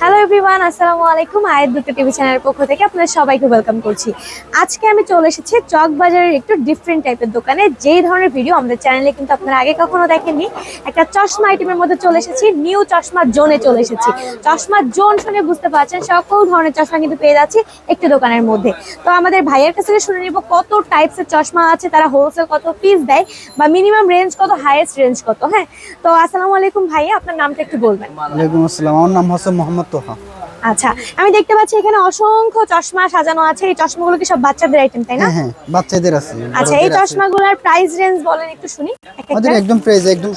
Hello everyone আসসালামু আলাইকুম। আয়ের দুটো টিভি চ্যানেলের পক্ষ থেকে আপনাদের সবাইকে ওয়েলকাম করছি। আজকে আমি চলে এসেছি চক বাজারের একটু ডিফারেন্ট টাইপের দোকানে। যেই ধরনের ভিডিও আমাদের চ্যানেলে কিন্তু আপনারা আগে কখনো দেখেননি, একটা চশমা আইটেমের মধ্যে চলে এসেছি নিউ চশমা জোনে চলে এসেছি। চশমা জোন শুনে বুঝতে পারছেন সকল ধরনের চশমা কিন্তু পেয়ে যাচ্ছি একটি দোকানের মধ্যে। তো আমাদের ভাইয়ের কাছ থেকে শুনে নিব কত টাইপসের চশমা আছে, তারা হোলসেল কত পিস দেয় বা মিনিমাম রেঞ্জ কত হাইয়েস্ট রেঞ্জ কত হ্যাঁ? তো আসসালামু আলাইকুম ভাইয়া, আপনার নামটা একটু বলবেন। ওয়ালাইকুম আসসালাম, আমার নাম হচ্ছে মোহাম্মদ তোহা আচ্ছা আমি দেখতে পাচ্ছি এখানে অসংখ্য চশমা সাজানো আছে। এই চশমাগুলো কি সব বাচ্চাদের আইটেম তাই না? হ্যাঁ হ্যাঁ বাচ্চাদের আছে আচ্ছা এই। চশমাগুলোর প্রাইস রেঞ্জ বলেন একটু শুনি আমাদের একদম প্রাইস একদম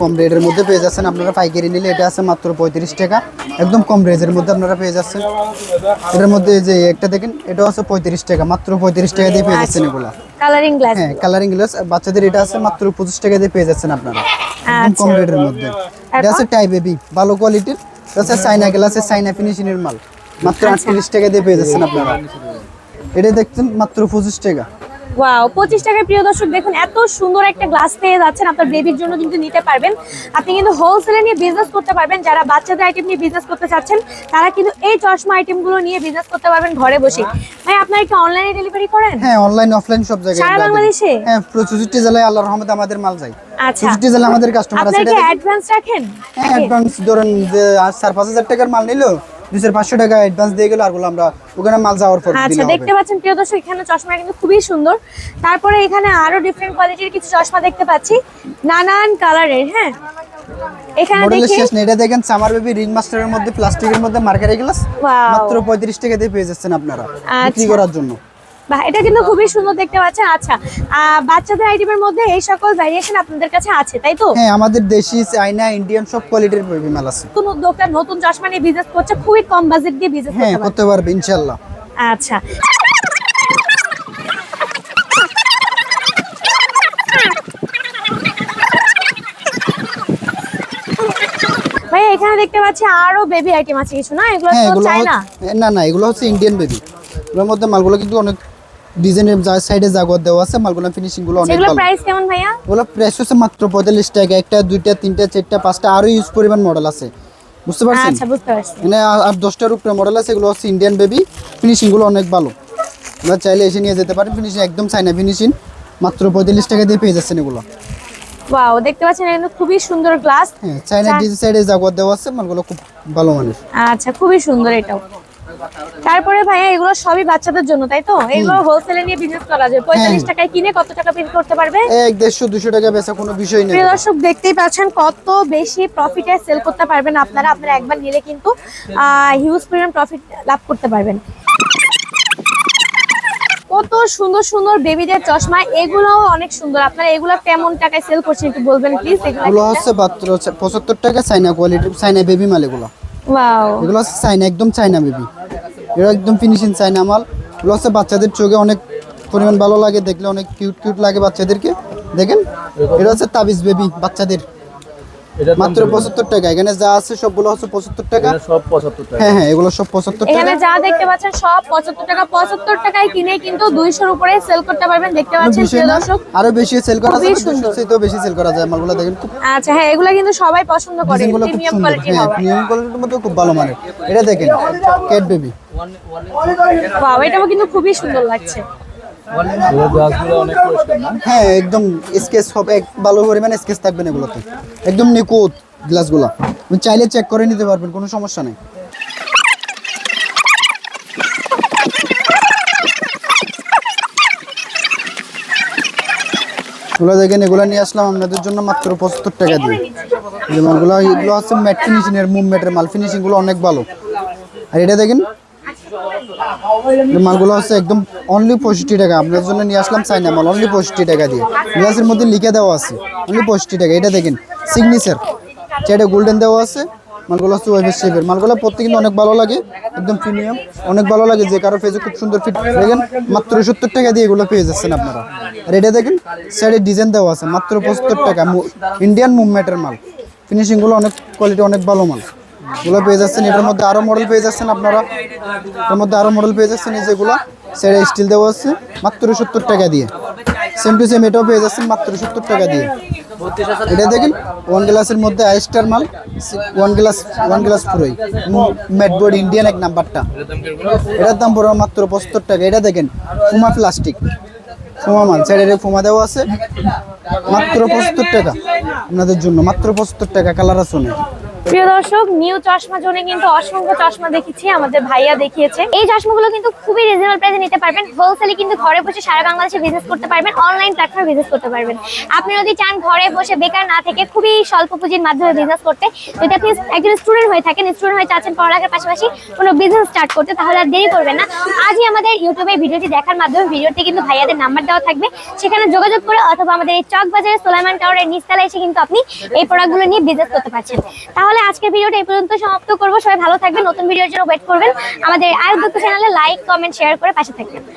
কম রেটের মধ্যে পেয়ে যাচ্ছেন। আপনারা পাইকারি নিলে এটা আছে মাত্র পঁয়ত্রিশ টাকা। একদম কম রেঞ্জের মধ্যে আপনারা পেয়ে যাচ্ছেন। এটার মধ্যে যে একটা দেখেন এটা আছে পঁয়ত্রিশ টাকা মাত্র পঁয়ত্রিশ টাকা দিয়ে পেয়ে যাচ্ছেন এগুলা। কালারিং গ্লাস হ্যাঁ কালারিং গ্লাস বাচ্চাদের এটা আছে মাত্র পঁচিশ টাকা দিয়ে পেয়ে যাচ্ছেন আপনারা। একদম কম আচ্ছা। রেটের মধ্যে। এটা আছে টাই বেবি ভালো কোয়ালিটির আছে চাইনা গ্লাস চাইনা ফিনিশিং এর মাল। মাত্র আচ্ছা। আটত্রিশ টাকা দিয়ে পেয়ে যাচ্ছেন আপনারা। এটা দেখছেন মাত্র পঁচিশ টাকা। ওয়াও পঁচিশ টাকার প্রিয় দর্শক দেখুন এত সুন্দর একটা গ্লাস পেয়ে যাচ্ছেন আপনার বেবির জন্য কিন্তু নিতে পারবেন। আপনি কিন্তু হোলসেলে নিয়ে বিজনেস করতে পারবেন যারা বাচ্চাদের আইটেম নিয়ে বিজনেস করতে চাচ্ছেন তারা কিন্তু এই চশমা আইটেমগুলো নিয়ে বিজনেস করতে পারবেন ঘরে বসে। ভাই আপনারা কি অনলাইনে ডেলিভারি করেন? হ্যাঁ অনলাইন অফলাইন সব জায়গায় সারা বাংলাদেশে? হ্যাঁ পুরো জেলায় আল্লাহর রহমতে আমাদের মাল যায়। আচ্ছা। চৌষট্টি আমাদের কাস্টমার আছে আপনারা এটা অ্যাডভান্স রাখেন? হ্যাঁ অ্যাডভান্স ধরেন যে চার পাঁচ হাজার টাকার মাল নিলো দুই পাঁচশো টাকা অ্যাডভান্স দিয়ে গেলো আরগুলো আমরা ওখানে মাল যাওয়ার পর আচ্ছা দেখতে পাচ্ছেন প্রিয় দর্শক এখানে চশমা কিন্তু খুবই সুন্দর। তারপরে এখানে আরও ডিফারেন্ট কোয়ালিটির কিছু চশমা দেখতে পাচ্ছি। নানান কালারের হ্যাঁ। এখানে মডেলের শেষ নেই এটা দেখেন সামার বেবি রিং মাস্টারের মধ্যে প্লাস্টিকের মধ্যে মার্কারি গ্লাস মাত্র পঁয়ত্রিশ টাকা দিয়ে পেয়ে যাচ্ছেন আপনারা বিক্রি আচ্ছা। করার জন্য। এটা কিন্তু খুবই সুন্দর দেখতে পাচ্ছেন। আচ্ছা বাচ্চাদের আইটেমের মধ্যে এই সকল ভ্যারিয়েশন আপনাদের কাছে আছে তাই তো? হ্যাঁ আমাদের দেশি চাইনা ইন্ডিয়ান সব কোয়ালিটির বেবি মাল আছে। নতুন উদ্যোক্তা নতুন চশমা নিয়ে বিজনেস করছে খুবই কম বাজেট দিয়ে বিজনেস হ্যাঁ করতে পারে। করতে পারবে ইনশাল্লাহ আচ্ছা। ভাই এখানে দেখতে পাচ্ছি আরও বেবি আইটেম আছে কিছু না? এগুলো তো চাই না না না এগুলো হচ্ছে ইন্ডিয়ান বেবি এগুলোর মধ্যে মালগুলো কিন্তু অনেক ডিজাইনের সাইডে জাগর দেওয়া আছে মালগুলো ফিনিশিংগুলো অনেক ভালো। প্রাইস কেমন ভাইয়া? ওগুলো প্রাইস হচ্ছে মাত্র পঁয়তাল্লিশ টাকা। একটা দুইটা তিনটা চারটা পাঁচটা আরও ইউজ পরিমাণ মডেল আছে। বুঝতে পারছেন? আচ্ছা বুঝতে পারছি। মানে আর- আর দশটার উপরে মডেল আছে এগুলো হচ্ছে ইন্ডিয়ান বেবি ফিনিশিংগুলো অনেক ভালো। এবার চাইলে এসে নিয়ে যেতে পারেন। ফিনিশিং একদম চাইনা ফিনিশিং মাত্র পঁয়তাল্লিশ টাকা দিয়ে পেয়ে যাচ্ছেন এগুলো। ওয়াও দেখতে পাচ্ছেন এখানে খুবই সুন্দর গ্লাস হ্যাঁ চাইনা চা- ডিজি সাইডে জাগর দেওয়া আছে মালগুলো খুব ভালো মানের। আচ্ছা খুবই সুন্দর এটাও। তারপরে ভাইয়া এগুলো সবই বাচ্চাদের জন্য তাই তো? এগুলো হোলসেলে নিয়ে বিজনেস করা যায়। পঁয়তাল্লিশ টাকায় কিনে কত টাকা বিল করতে পারবে? এক দেড়শো দুশো টাকা বেচা কোনো বিষয় নেই। দর্শক দেখতেই পাচ্ছেন কত বেশি প্রফিটে সেল করতে পারবেন আপনারা। আপনারা একবার নিলে কিন্তু হিউজ পরিমাণ প্রফিট লাভ করতে পারবেন। কত সুন্দর সুন্দর বেবিদের চশমা এগুলোও অনেক সুন্দর। আপনারা এগুলো কেমন টাকায় সেল করছেন একটু বলবেন প্লিজ এগুলো হচ্ছে মাত্র পঁচাত্তর টাকা চাইনা কোয়ালিটি চাইনা বেবি মাল এগুলো। ওয়াও এগুলো চাইনা একদম চাইনা বেবি এগুলো একদম ফিনিশিং চাই না মাল। এগুলো হচ্ছে বাচ্চাদের চোখে অনেক পরিমাণ ভালো লাগে, দেখলে অনেক কিউট কিউট লাগে বাচ্চাদেরকে। দেখেন এটা হচ্ছে তাবিজ বেবি বাচ্চাদের। মাত্র পঁচাত্তর টাকা। এখানে যা আছে সবগুলো হচ্ছে পঁচাত্তর টাকা। সব পঁচাত্তর টাকা। হ্যাঁ হ্যাঁ এগুলো সব পঁচাত্তর এখানে টাকা যা দেখতে পাচ্ছেন সব পঁচাত্তর টাকা। পঁচাত্তর টাকায় কিনে কিন্তু দুইশোর উপরে সেল করতে পারবেন। দেখতে পাচ্ছেন দর্শক আরও বেশি সেল করা যায় দুশোর সুন্দর। বেশি সেল করা যায় মালগুলো দেখেন খুব আচ্ছা হ্যাঁ এগুলো কিন্তু সবাই পছন্দ করে। প্রিমিয়াম হ্যাঁ হবে। প্রিমিয়াম কোয়ালিটির মধ্যে খুব ভালো মানের। এটা দেখেন ক্যাট বেবি ওয়াও এটাও কিন্তু খুবই সুন্দর লাগছে। হ্যাঁ একদম স্কেচ হবে ভালো পরিমাণে স্কেচ থাকবেন এগুলোতে। একদম নিখুঁত গ্লাসগুলো চাইলে চেক করে নিতে পারবেন, কোনো সমস্যা নেই। এগুলো দেখেন, এগুলো নিয়ে আসলাম আপনাদের জন্য মাত্র পঁচাত্তর টাকা দিয়ে। যে মালগুলো, এগুলো হচ্ছে ম্যাট ফিনিশিং এর মুভমেন্টের মাল ফিনিশিংগুলো অনেক ভালো। আর এটা দেখেন মালগুলো হচ্ছে একদম অনলি পঁয়ষট্টি টাকা। আপনার জন্য নিয়ে আসলাম চাইনা মাল অনলি পঁয়ষট্টি টাকা দিয়ে। গ্লাসের মধ্যে লিখে দেওয়া আছে অনলি পঁয়ষট্টি টাকা। এটা দেখেন সিগনেচার চাইটা গোল্ডেন দেওয়া আছে, মালগুলো হচ্ছে ওয়েবের শেপের মালগুলো পড়তে কিন্তু অনেক ভালো লাগে, একদম প্রিমিয়াম অনেক ভালো লাগে, যে কারও ফেজে খুব সুন্দর ফিট দেখেন, মাত্র সত্তর টাকা দিয়ে এগুলো পেয়ে যাচ্ছেন আপনারা। আর এটা দেখেন সাইডে ডিজাইন দেওয়া আছে, মাত্র পঁচাত্তর টাকা। ইন্ডিয়ান মুভমেন্টের মাল। ফিনিশিংগুলো অনেক কোয়ালিটি অনেক ভালো মাল। এগুলো পেয়ে যাচ্ছেন। এটার মধ্যে আরও মডেল পেয়ে যাচ্ছেন আপনারা। এটার মধ্যে আরও মডেল পেয়ে যাচ্ছেন এই যেগুলো। সেটা স্টিল দেওয়া আছে, মাত্র সত্তর টাকা দিয়ে। সেম টু সেম এটাও পেয়ে যাচ্ছেন, মাত্র সত্তর টাকা দিয়ে। এটা দেখেন ওয়ান গ্লাসের মধ্যে আইস্টার মাল ওয়ান গ্লাস ওয়ান গ্লাস পুরোই। ম্যাটবোর্ড ইন্ডিয়ান এক নাম্বারটা। এটার দাম পড়বে মাত্র পঁচাত্তর টাকা। এটা দেখেন ফুমা প্লাস্টিক ফুমা মাল সাইডে ফুমা দেওয়া আছে, মাত্র পঁচাত্তর টাকা। আপনাদের জন্য মাত্র পঁচাত্তর টাকা কালার আছে। প্রিয় দর্শক নিউ চশমা জোনে কিন্তু অসংখ্য চশমা দেখেছি আমাদের ভাইয়া দেখিয়েছে। এই চশমাগুলো কিন্তু খুবই রিজনেবল প্রাইসে নিতে পারবেন। হোলসেলে কিন্তু ঘরে বসে সারা বাংলাদেশে বিজনেস করতে পারবেন অনলাইন প্ল্যাটফর্মে বিজনেস করতে পারবেন। আপনি যদি চান ঘরে বসে বেকার না থেকে খুবই স্বল্প পুঁজির মাধ্যমে বিজনেস করতে, যদি আপনি একজন স্টুডেন্ট হয়ে থাকেন স্টুডেন্ট হয়ে চাচ্ছেন পড়ালেখার পাশাপাশি কোনো বিজনেস স্টার্ট করতে, তাহলে আর দেরি করবেন না। আজই আমাদের ইউটিউবে ভিডিওটি দেখার মাধ্যমে ভিডিওতে কিন্তু ভাইয়াদের নাম্বার দেওয়া থাকবে। সেখানে যোগাযোগ করে অথবা আমাদের এই চক বাজারে সোলাইমান টাওয়ারের নিচতলায় এসে কিন্তু আপনি এই প্রোডাক্টগুলো নিয়ে বিজনেস করতে পারছেন। তাহলে আজকের ভিডিওটা এই পর্যন্ত সমাপ্ত করব। সবাই ভালো থাকবেন, নতুন ভিডিওর জন্য ওয়েট করবেন। আমাদের আয়োগ্য চ্যানেলে লাইক কমেন্ট শেয়ার করে পাশে থাকবেন।